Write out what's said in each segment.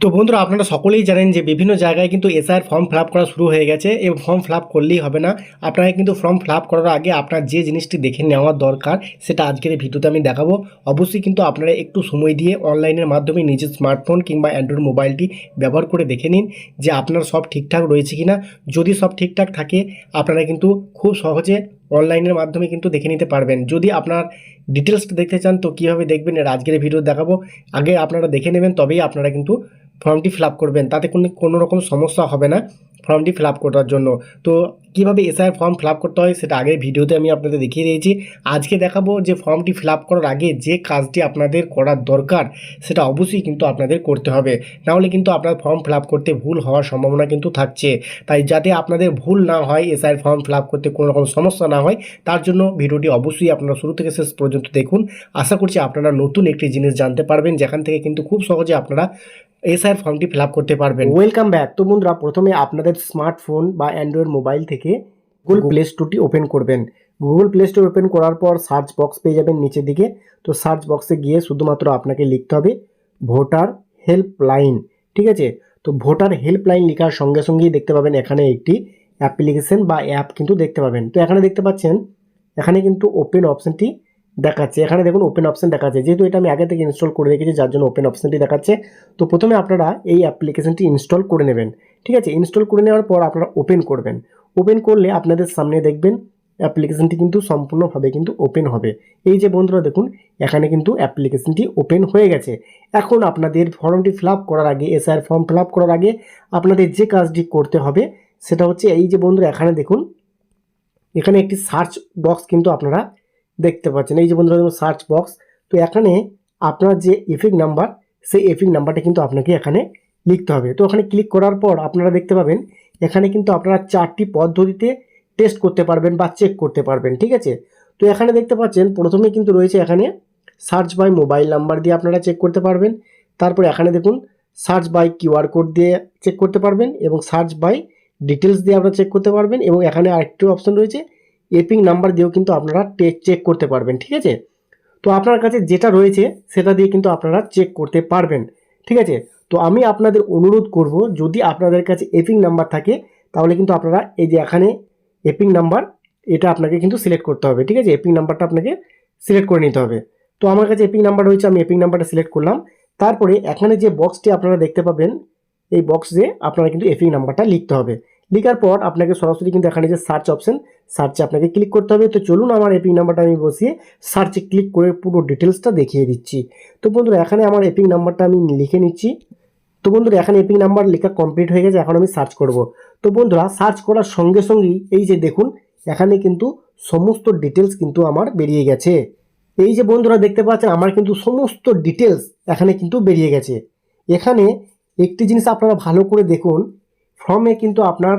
তো বন্ধুরা, আপনারা সকলেই জানেন যে বিভিন্ন জায়গায় কিন্তু এসআইয়ের ফর্ম ফিল করা শুরু হয়ে গেছে এবং ফর্ম ফিল করলেই হবে না। আপনাকে কিন্তু ফর্ম ফিল করার আগে আপনার যে জিনিসটি দেখে নেওয়া দরকার, সেটা আজকের এই ভিডিওতে আমি দেখাবো। অবশ্যই কিন্তু আপনারা একটু সময় দিয়ে অনলাইনের মাধ্যমে নিজের স্মার্টফোন কিংবা অ্যান্ড্রয়েড মোবাইলটি ব্যবহার করে দেখে নিন যে আপনার সব ঠিকঠাক রয়েছে কিনা। যদি সব ঠিকঠাক থাকে, আপনারা কিন্তু খুব সহজে অনলাইনের মাধ্যমে কিন্তু দেখে নিতে পারবেন। যদি আপনার ডিটেলসটা দেখতে চান, তো কীভাবে দেখবেন এর আজকের ভিডিও দেখাবো। আগে আপনারা দেখে নেবেন, তবেই আপনারা কিন্তু ফর্মটি ফিল করবেন। তাতে কোনো কোনো রকম সমস্যা হবে না। ফর্মটি ফিল আপ করার জন্য। তো কীভাবে এসআইয়ের ফর্ম ফিল আপ করতে হয় সেটা আগের ভিডিওতে আমি আপনাদের দেখিয়ে দিয়েছি। আজকে দেখাবো যে ফর্মটি ফিল আপ করার আগে যে কাজটি আপনাদের করার দরকার সেটা অবশ্যই কিন্তু আপনাদের করতে হবে। নাহলে কিন্তু আপনার ফর্ম ফিল আপ করতে ভুল হওয়ার সম্ভাবনা কিন্তু থাকছে। তাই যাতে আপনাদের ভুল না হয় এসআইয়ের ফর্ম ফিল আপ করতে কোনো রকম সমস্যা না হয়, তার জন্য ভিডিওটি অবশ্যই আপনারা শুরু থেকে শেষ পর্যন্ত দেখুন। আশা করছি আপনারা নতুন একটি জিনিস জানতে পারবেন, যেখান থেকে কিন্তু খুব সহজে আপনারা এসআইয়ের ফর্মটি ফিল আপ করতে পারবেন। ওয়েলকাম ব্যাক তো বন্ধুরা প্রথমে আপনাদের স্মার্টফোন বা অ্যান্ড্রয়েড মোবাইল থেকে গুগল প্লে স্টোরটি ওপেন করবেন। গুগল প্লে স্টোর ওপেন করার পর সার্চ বক্স পেয়ে যাবেন নিচের দিকে। তো সার্চ বক্সে গিয়ে শুধুমাত্র আপনাকে লিখতে হবে ভোটার হেল্পলাইন ঠিক আছে? তো ভোটার হেল্পলাইন লেখার সঙ্গে সঙ্গেই দেখতে পাবেন এখানে একটি অ্যাপ্লিকেশন বা অ্যাপ কিন্তু দেখতে পাবেন। তো এখানে দেখতে পাচ্ছেন এখানে কিন্তু ওপেন অপশানটি দেখাচ্ছে। এখানে দেখুন ওপেন অপশান দেখাচ্ছে। যেহেতু এটা আমি আগে থেকে ইনস্টল করে রেখেছি, যার জন্য ওপেন অপশানটি দেখাচ্ছে। তো প্রথমে আপনারা এই অ্যাপ্লিকেশনটি ইনস্টল করে নেবেন। ঠিক আছে? ইনস্টল করে নেওয়ার পর আপনারা ওপেন করবেন। ওপেন করলে আপনাদের সামনে দেখবেন অ্যাপ্লিকেশনটি কিন্তু সম্পূর্ণভাবে কিন্তু ওপেন হবে। এই যে বন্ধুরা, দেখুন, এখানে কিন্তু অ্যাপ্লিকেশনটি ওপেন হয়ে গেছে। এখন আপনাদের ফর্মটি ফিল করার আগে এসআইআর ফর্ম ফিল করার আগে আপনাদের যে কাজটি করতে হবে, সেটা হচ্ছে এই যে বন্ধুরা, এখানে দেখুন, এখানে একটি সার্চ বক্স কিন্তু আপনারা দেখতে পাচ্ছেন। এই যে বন্ধুরা সার্চ বক্স তো এখানে আপনার যে এফিক নাম্বার, সেই এফিক নাম্বারটা কিন্তু আপনাকে এখানে লিখতে হবে। তো ওখানে ক্লিক করার পর আপনারা দেখতে পাবেন, এখানে কিন্তু আপনারা চারটি পদ্ধতিতে টেস্ট করতে পারবেন বা চেক করতে পারবেন, ঠিক আছে? তো এখানে দেখতে পাচ্ছেন, প্রথমে কিন্তু রয়েছে এখানে সার্চ বাই মোবাইল নাম্বার দিয়ে আপনারা চেক করতে পারবেন। তারপর এখানে দেখুন সার্চ বাই কিউআর কোড দিয়ে চেক করতে পারবেন এবং সার্চ বাই ডিটেলস দিয়ে আপনারা চেক করতে পারবেন এবং এখানে আরেকটি অপশন রয়েছে এপিং নাম্বার দিয়েও কিন্তু আপনারা চেক করতে পারবেন, ঠিক আছে? তো আপনার কাছে যেটা রয়েছে সেটা দিয়ে কিন্তু আপনারা চেক করতে পারবেন, ঠিক আছে? তো আমি আপনাদের অনুরোধ করব, যদি আপনাদের কাছে এপিং নাম্বার থাকে, তাহলে কিন্তু আপনারা এই যে এখানে এপিং নাম্বার, এটা আপনাকে কিন্তু সিলেক্ট করতে হবে, ঠিক আছে? এপিং নাম্বারটা আপনাকে সিলেক্ট করে নিতে হবে। তো আমার কাছে এপিং নাম্বার রয়েছে, আমি এপিং নাম্বারটা সিলেক্ট করলাম। তারপরে এখানে যে বক্সটি আপনারা দেখতে পাবেন, এই বক্সে আপনারা কিন্তু এপিং নাম্বারটা লিখতে হবে। লেখার পর আপনাকে সরাসরি কিন্তু এখানে যে সার্চ অপশন সার্চে আপনাকে ক্লিক করতে হবে। তো চলুন আমার এপিং নাম্বারটা আমি বসিয়ে সার্চে ক্লিক করে পুরো ডিটেলসটা দেখিয়ে দিচ্ছি। তো বন্ধুরা, এখানে আমার এপিং নাম্বারটা আমি লিখে নিচ্ছি। তো বন্ধুরা, এখানে এপিং নাম্বার লেখা কমপ্লিট হয়ে গেছে, এখন আমি সার্চ করব। তো বন্ধুরা সার্চ করার সঙ্গে সঙ্গেই এই যে দেখুন, এখানে কিন্তু সমস্ত ডিটেলস কিন্তু আমার বেরিয়ে গেছে। এই যে বন্ধুরা, দেখতে পাচ্ছেন, আমার কিন্তু সমস্ত ডিটেলস এখানে কিন্তু বেরিয়ে গেছে। এখানে একটি জিনিস আপনারা ভালো করে দেখুন ফর্মে কিন্তু আপনার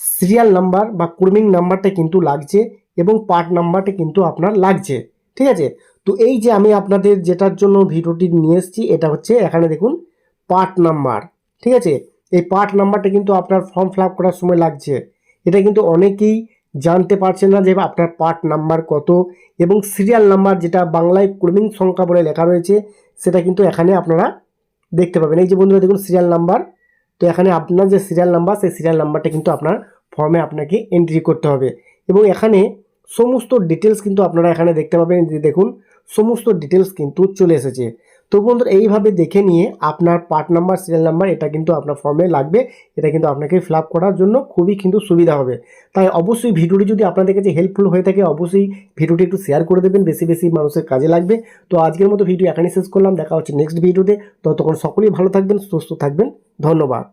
সিরিয়াল নাম্বার বা ক্রমিং নাম্বারটা কিন্তু লাগছে এবং পার্ট নাম্বারটা কিন্তু আপনার লাগছে, ঠিক আছে? তো এই যে আমি আপনাদের যেটার জন্য ভিডিওটি নিয়ে এসেছি, এটা হচ্ছে এখানে দেখুন পার্ট নাম্বার ঠিক আছে? এই পার্ট নাম্বারটা কিন্তু আপনার ফর্ম ফিল আপ করার সময় লাগছে। এটা কিন্তু অনেকেই জানতে পারছেন না যে আপনার পার্ট নাম্বার কত এবং সিরিয়াল নাম্বার যেটা বাংলায় ক্রমিং সংখ্যা বলে লেখা রয়েছে, সেটা কিন্তু এখানে আপনারা দেখতে পাবেন। এই যে বন্ধুরা, দেখুন সিরিয়াল নাম্বার তো এখানে আপনার যে সিরিয়াল নাম্বার সেই সিরিয়াল নাম্বারটা কিন্তু আপনার ফর্মে আপনাকে এন্ট্রি করতে হবে। এবং এখানে সমস্ত ডিটেলস কিন্তু আপনারা এখানে দেখতে পাবেন যে দেখুন, সমস্ত ডিটেলস কিন্তু চলে এসেছে। তো বন্ধুরা, এইভাবে দেখে নিয়ে আপনার পার্ট নাম্বার সিরিয়াল নাম্বার এটা কিন্তু আপনার ফর্মে লাগবে। এটা কিন্তু আপনাকে ফিল করার জন্য খুবই কিন্তু সুবিধা হবে। তাই অবশ্যই ভিডিওটি যদি আপনাদের কাছে হেল্পফুল হয়ে থাকে, অবশ্যই ভিডিওটি একটু শেয়ার করে দেবেন। বেশি বেশি মানুষের কাজে লাগবে। তো আজকের মতো ভিডিও এখানেই শেষ করলাম। দেখা হচ্ছে নেক্সট ভিডিওতে তো। তখন সকলেই ভালো থাকবেন, সুস্থ থাকবেন। ধন্যবাদ।